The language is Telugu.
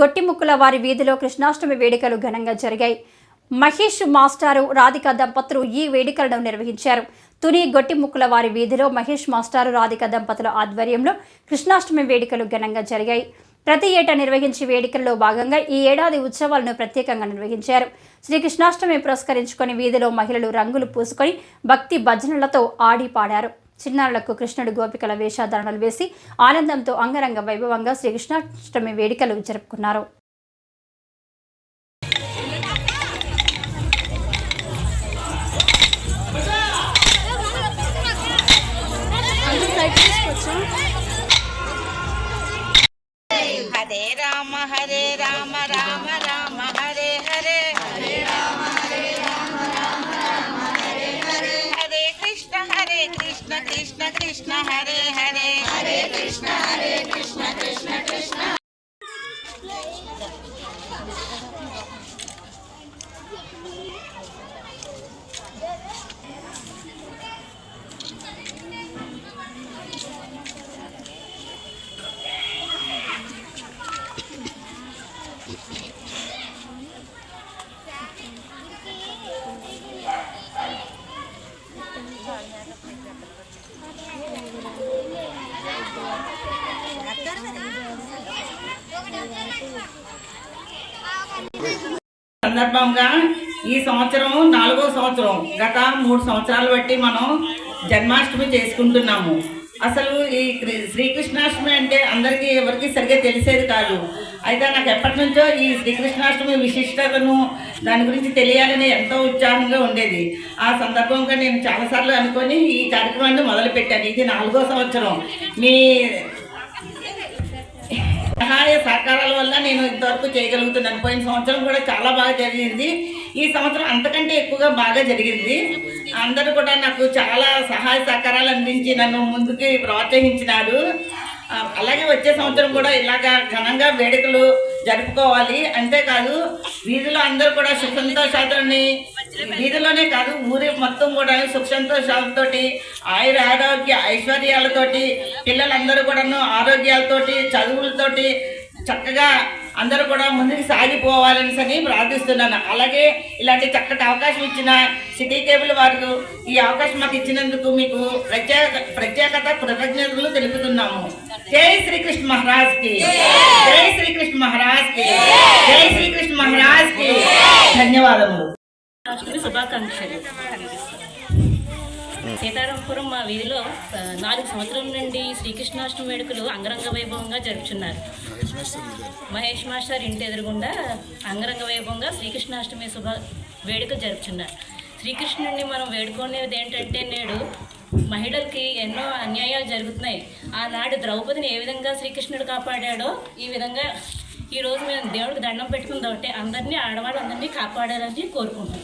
గొట్టిముక్కుల వారి వీధిలో కృష్ణాష్టమి వేడుకలు ఘనంగా జరిగాయి. మహేష్ మాస్టారు రాధిక దంపతులు ఈ వేడుకలను నిర్వహించారు. తుని గొట్టిముక్కుల వారి వీధిలో మహేష్ మాస్టారు రాధిక దంపతుల ఆధ్వర్యంలో కృష్ణాష్టమి వేడుకలు ఘనంగా జరిగాయి. ప్రతి ఏటా నిర్వహించే వేడుకల్లో భాగంగా ఈ ఏడాది ఉత్సవాలను ప్రత్యేకంగా నిర్వహించారు. శ్రీకృష్ణాష్టమి పురస్కరించుకొని వీధిలో మహిళలు రంగులు పూసుకొని భక్తి భజనలతో ఆడి పాడారు. చిన్నారులకు కృష్ణుడు గోపికల వేషధారణలు వేసి ఆనందంతో అంగరంగ వైభవంగా శ్రీకృష్ణాష్టమి వేడుకలు జరుపుకున్నారు. హరే రామ హరే రామ कृष्ण हरे సందర్భంగా ఈ సంవత్సరం నాలుగో సంవత్సరం గత మూడు సంవత్సరాలు బట్టి మనం జన్మాష్టమి చేసుకుంటున్నాము. అసలు ఈ శ్రీకృష్ణాష్టమి అంటే అందరికీ ఎవరికి సరిగ్గా తెలిసేది కాదు. అయితే నాకు ఎప్పటి నుంచో ఈ శ్రీకృష్ణాష్టమి విశిష్టతను దాని గురించి తెలియాలని ఎంతో ఉత్సాహంగా ఉండేది. ఆ సందర్భంగా నేను చాలాసార్లు అనుకొని ఈ కార్యక్రమాన్ని మొదలుపెట్టాను. ఇది నాలుగో సంవత్సరం. మీ సహాయ సహకారాల వల్ల నేను ఇంతవరకు చేయగలుగుతున్నాను. పోయిన సంవత్సరం కూడా చాలా బాగా జరిగింది. ఈ సంవత్సరం అంతకంటే ఎక్కువగా బాగా జరిగింది. అందరూ కూడా నాకు చాలా సహాయ సహకారాలు అందించి నన్ను ముందుకి ప్రోత్సహించినారు. అలాగే వచ్చే సంవత్సరం కూడా ఇలాగా ఘనంగా వేడుకలు జరుపుకోవాలి. అంతేకాదు వీధిలో అందరూ కూడా సుఖ సంతోషాలని వీధిలోనే కాదు ఊరి మొత్తం కూడా సుఖ సంతోషాలతోటి ఆయుర ఆరోగ్య ఐశ్వర్యాలతోటి పిల్లలందరూ కూడాను ఆరోగ్యాలతోటి చదువులతోటి చక్కగా అందరూ కూడా ముందుకు సాగిపోవాలని అని ప్రార్థిస్తున్నాను. అలాగే ఇలాంటి చక్కటి అవకాశం ఇచ్చిన సిటీ కేబుల్ వారికి ఈ అవకాశం మాకు ఇచ్చినందుకు మీకు ప్రత్యేక ప్రత్యేకత కృతజ్ఞతలు తెలుపుతున్నాము. జై శ్రీకృష్ణ మహారాజ్కి జై శ్రీకృష్ణ మహారాజ్కి జై శ్రీకృష్ణ మహారాజ్కి ధన్యవాదములు. అష్టమి శుభాకాంక్షలు. సీతారాంపురం మా వీధిలో నాలుగు సంవత్సరాల నుండి శ్రీకృష్ణాష్టమి వేడుకలు అంగరంగ వైభవంగా జరుపుచున్నారు. మహేష్ మాస్టర్ ఇంటి ఎదురుగుండా అంగరంగ వైభవంగా శ్రీకృష్ణాష్టమి శుభ వేడుక జరుపుచున్నారు. శ్రీకృష్ణుడిని మనం వేడుకునేది ఏంటంటే నేడు మహిళలకి ఎన్నో అన్యాయాలు జరుగుతున్నాయి. ఆనాడు ద్రౌపదిని ఏ విధంగా శ్రీకృష్ణుడు కాపాడాడో ఈ విధంగా ఈ రోజు మేము దేవుడికి దండం పెట్టుకుందాం అంటే అందరినీ ఆడవాళ్ళందరినీ కాపాడాలని కోరుకుంటున్నాం.